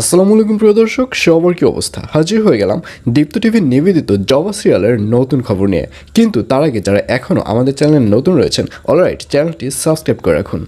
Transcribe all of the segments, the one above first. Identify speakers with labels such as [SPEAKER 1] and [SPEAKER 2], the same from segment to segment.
[SPEAKER 1] আসসালামু আলাইকুম, প্রিয় দর্শক, সবার কি অবস্থা? হাজির হয়ে গেলাম দীপ্ত টিভির নিবেদিত জবা সিরিয়ালের নতুন খবর নিয়ে। কিন্তু তার আগে যারা এখনও আমাদের চ্যানেলে নতুন রয়েছেন অলরাইট চ্যানেলটি সাবস্ক্রাইব করে রাখুন।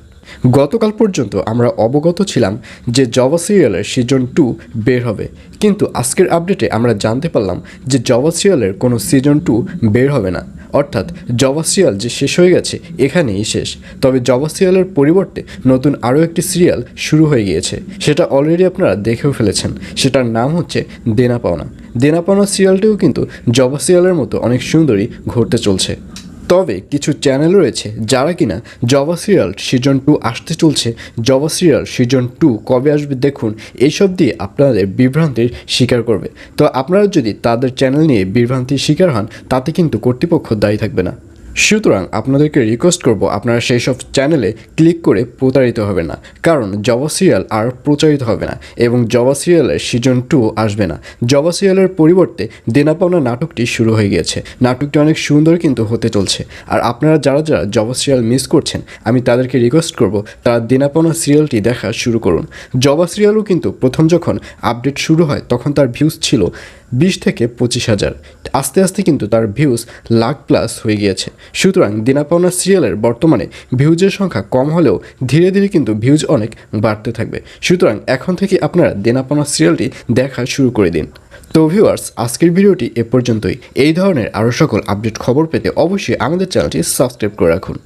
[SPEAKER 1] গতকাল পর্যন্ত আমরা অবগত ছিলাম যে জবা সিরিয়ালের সিজন টু বের হবে। কিন্তু আজকের আপডেটে আমরা জানতে পারলাম যে জবা সিরিয়ালের কোনো সিজন টু বের হবে না। অর্থাৎ জবা সিরিয়াল যে শেষ হয়ে গেছে, এখানেই শেষ। তবে জবা সিরিয়ালের পরিবর্তে নতুন আরও একটি সিরিয়াল শুরু হয়ে গিয়েছে। সেটা অলরেডি আপনারা দেখেও ফেলেছেন। সেটার নাম হচ্ছে দেনা পাওনা। দেনা পাওনা সিরিয়ালটিও কিন্তু জবা সিরিয়ালের মতো অনেক সুন্দরই ঘুরতে চলছে। তবে কিছু চ্যানেল রয়েছে যারা কিনা জবা সিরিয়াল সিজন টু আসতে চলছে। জবা সিরিয়াল সিজন টু কবে আসবে দেখুন এইসব দিয়ে আপনাদের বিভ্রান্তির শিকার করবে। তো আপনারা যদি তাদের চ্যানেল নিয়ে বিভ্রান্তির শিকার হন, তাতে কিন্তু কর্তৃপক্ষ দায়ী থাকবে না। সুতরাং আপনাদেরকে রিকোয়েস্ট করব, আপনারা সেই সব চ্যানেলে ক্লিক করে প্রতারিত হবে না। কারণ জবা সিরিয়াল আর প্রচারিত হবে না এবং জবা সিরিয়ালের সিজন টু আসবে না। জবা সিরিয়ালের পরিবর্তে দেনা পাওনা নাটকটি শুরু হয়ে গিয়েছে। নাটকটি অনেক সুন্দর কিন্তু হতে চলছে। আর আপনারা যারা যারা জবা সিরিয়াল মিস করছেন, আমি তাদেরকে রিকোয়েস্ট করব, তারা দেনা পাওনা সিরিয়ালটি দেখা শুরু করুন। জবা সিরিয়ালও কিন্তু প্রথম যখন আপডেট শুরু হয়, তখন তার ভিউজ ছিল বিশ থেকে পঁচিশ হাজার। আস্তে আস্তে কিন্তু তার ভিউজ লাখ প্লাস হয়ে গিয়েছে। সুতরাং দিনাপাওনা সিরিয়ালের বর্তমানে ভিউজের সংখ্যা কম হলেও ধীরে ধীরে কিন্তু ভিউজ অনেক বাড়তে থাকবে। সুতরাং এখন থেকে আপনারা দেনাপাওনা সিরিয়ালটি দেখা শুরু করে দিন। তো ভিউয়ার্স আজকের ভিডিওটি এ পর্যন্তই। এই ধরনের আরও সকল আপডেট খবর পেতে অবশ্যই আমাদের চ্যানেলটি সাবস্ক্রাইব করে রাখুন।